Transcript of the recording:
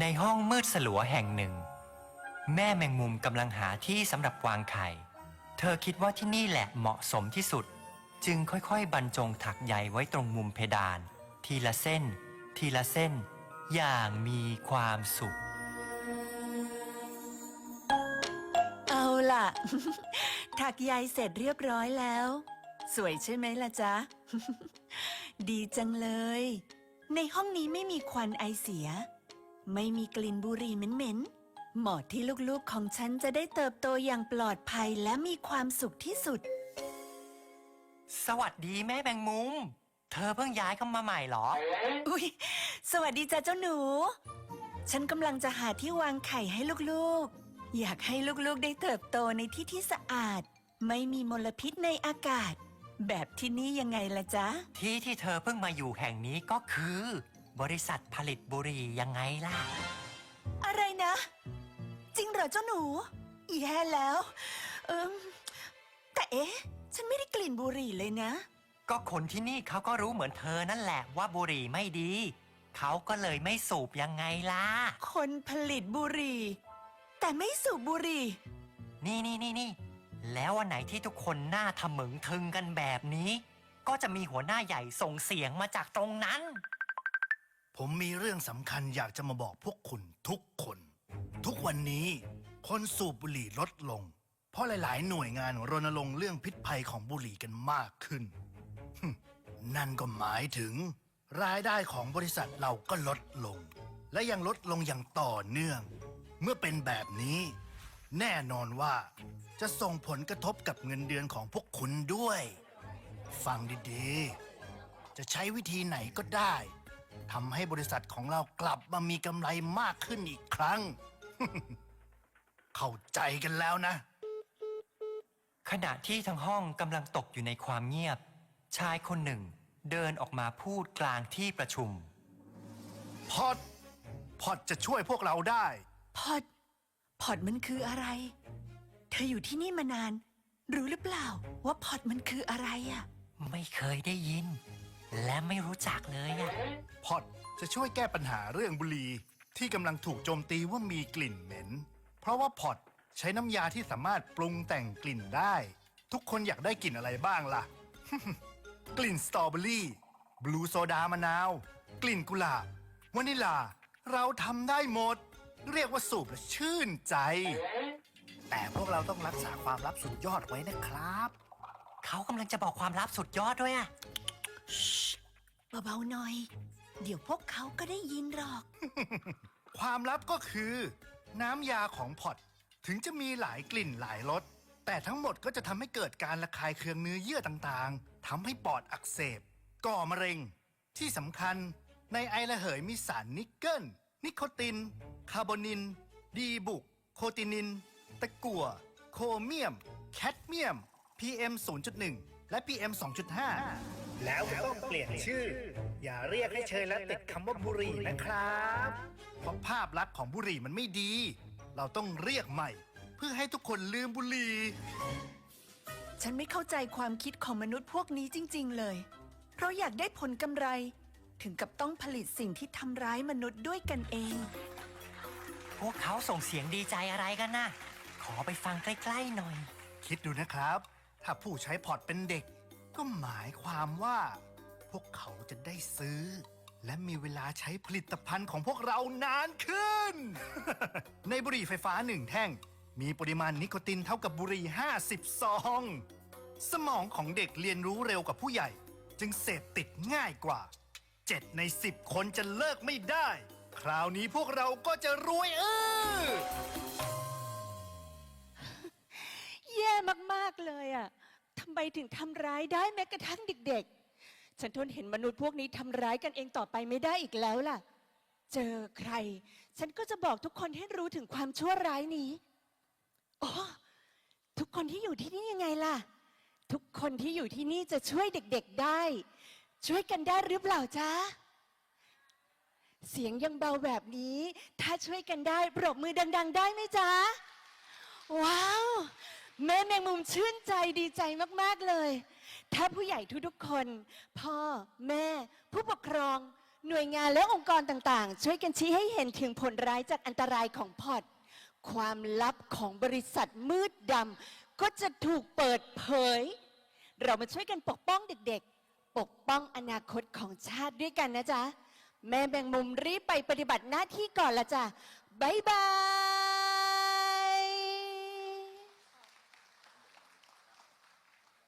ในห้องมืดสลัวแห่งหนึ่ง แม่แมงมุมกำลังหาที่สำหรับวางไข่ เธอคิดว่าที่นี่แหละเหมาะสมที่สุด จึงค่อยๆ บรรจงถักใยไว้ตรงมุมเพดาน ทีละเส้น ทีละเส้น อย่างมีความสุข เอาล่ะ ถักใยเสร็จเรียบร้อยแล้ว สวยใช่ไหมล่ะจ๊ะ ดีจังเลย ในห้องนี้ไม่มีควันไอเสีย ไม่มีกลิ่นบุหรี่เหม็นๆเหมาะที่ลูกๆของฉันจะได้เติบโตอย่างปลอดภัยและมีความสุขที่สุด สวัสดีแม่แมงมุม เธอเพิ่งย้ายเข้ามาใหม่เหรอ อุ๊ย สวัสดีจ้ะเจ้าหนู ฉันกำลังจะหาที่วางไข่ให้ลูกๆ อยากให้ลูกๆได้เติบโตในที่ที่สะอาด ไม่มีมลพิษในอากาศ แบบที่นี่ยังไงล่ะจ๊ะ ที่ที่เธอเพิ่งมาอยู่แห่งนี้ก็คือ บริษัทผลิตบุหรี่ยังไงล่ะ อะไรนะ จริงเหรอเจ้าหนู แย่แล้ว เอิมแต่เอ๊ะ ฉันไม่ได้กลิ่นบุหรี่เลยนะ ก็คนที่นี่เขาก็รู้เหมือนเธอนั่นแหละว่าบุหรี่ไม่ดี เขาก็เลยไม่สูบยังไงล่ะ คนผลิตบุหรี่ แต่ไม่สูบบุหรี่ นี่นี่นี่นี่แล้ววันไหนที่ทุกคนหน้าทะมึงทึงกันแบบนี้ ก็จะมีหัวหน้าใหญ่ส่งเสียงมาจากตรงนั้น ผมมีเรื่องสำคัญอยากจะมาบอกพวกคุณทุกคน ทุกวันนี้ คนสูบบุหรี่ลดลง เพราะหลาย ๆ หน่วยงานรณรงค์เรื่องพิษภัยของบุหรี่กันมากขึ้น นั่นก็หมายถึง รายได้ของบริษัทเราก็ลดลง และยังลดลงอย่างต่อเนื่อง เมื่อเป็นแบบนี้ แน่นอนว่า จะส่งผลกระทบกับเงินเดือนของพวกคุณด้วย ฟังดี ๆ จะใช้วิธีไหนก็ได้ ทำให้บริษัทของเรากลับมามีกำไรมากขึ้นอีกครั้ง เข้าใจกันแล้วนะ ขณะที่ทั้งห้องกำลังตกอยู่ในความเงียบ ชายคนหนึ่งเดินออกมาพูดกลางที่ประชุม พอดพอดจะช่วยพวกเราได้ พอดพอดมันคืออะไร เธออยู่ที่นี่มานาน รู้หรือเปล่าว่าพอดมันคืออะไรอะไม่เคยได้ยิน และไม่รู้จักเลยอะพอดจะช่วยแก้ปัญหาเรื่องบุหรี่ที่กำลังถูกโจมตีว่ามีกลิ่นเหม็น เพราะว่าพอดใช้น้ำยาที่สามารถปรุงแต่งกลิ่นได้ ทุกคนอยากได้กลิ่นอะไรบ้างล่ะ กลิ่นสตรอเบอรี่ บลูโซดามะนาว กลิ่นกุหลาบวานิลา เราทำได้หมด เรียกว่าสูบและชื่นใจ แต่พวกเราต้องรักษาความลับสุดยอดไว้นะครับ เขากำลังจะบอกความลับสุดยอดด้วยอะ เบาๆหน่อย เดี๋ยวพวกเขาก็ได้ยินหรอก ความลับก็คือ น้ำยาของพอตถึงจะมีหลายกลิ่นหลายรสแต่ทั้งหมดก็จะทำให้เกิดการระคายเคืองเนื้อเยื่อต่างๆทำให้ปอดอักเสบ ก่อมะเร็ง ที่สำคัญในไอระเหยมีสารนิกเกิล นิโคติน คาร์บอนิน ดีบุก โคตินิน ตะกั่ว โคเมียม แคดเมียม PM 0.1 และ PM 2.5 แล้วก็ต้องเปลี่ยนชื่อ อย่าเรียกให้เชยและติดคำว่าบุหรี่นะครับ เพราะภาพลักษณ์ของบุหรี่มันไม่ดี เราต้องเรียกใหม่ เพื่อให้ทุกคนลืมบุหรี่ ฉันไม่เข้าใจความคิดของมนุษย์พวกนี้จริง ๆ เลย เพราะอยากได้ผลกำไร ถึงกับต้องผลิตสิ่งที่ทำร้ายมนุษย์ด้วยกันเอง พวกเขาส่งเสียงดีใจอะไรกันนะขอไปฟังใกล้ ๆ หน่อย คิดดูนะครับ ถ้าผู้ใช้พอร์ตเป็นเด็ก ก็หมายความว่า พวกเขาจะได้ซื้อ และมีเวลาใช้ผลิตภัณฑ์ของพวกเรานานขึ้น ในบุหรี่ไฟฟ้าหนึ่งแท่ง มีปริมาณนิโคตินเท่ากับบุหรี่ 50 ซอง สมองของเด็กเรียนรู้เร็วกว่าผู้ใหญ่ จึงเสพติดง่ายกว่า 7 ใน 10 คนจะเลิกไม่ได้ คราวนี้พวกเราก็จะรวยเออ แย่มาก ๆ เลยำไมถึงทำร้ายได้แม้กระทั่งเด็กๆ ฉันทนเห็นมนุษย์พวกนี้ทำร้ายกันเองต่อไปไม่ได้อีกแล้วล่ะ เจอใคร ฉันก็จะบอกทุกคนให้รู้ถึงความชั่วร้ายนี้โอ้ทุกคนที่อยู่ที่นี่ยังไงล่ะ ทุกคนที่อยู่ที่นี่จะช่วยเด็กๆได้ ช่วยกันได้หรือเปล่าจ๊ะเสียงยังเบาแบบนี้ ถ้าช่วยกันได้ปรบมือดัง ๆ ได้ไหมจ๊ะ ว้าว แม่แมงมุมชื่นใจดีใจมากๆเลย ถ้าผู้ใหญ่ทุกๆคน พ่อแม่ ผู้ปกครอง หน่วยงานและองค์กรต่างๆ ช่วยกันชี้ให้เห็นถึงผลร้ายจากอันตรายของพอร์ตความลับของบริษัทมืดดำก็จะถูกเปิดเผย เรามาช่วยกันปกป้องเด็กๆ ปกป้องอนาคตของชาติด้วยกันนะจ๊ะ แม่แมงมุมรีบไปปฏิบัติหน้าที่ก่อนละจ้ะบ๊ายบาย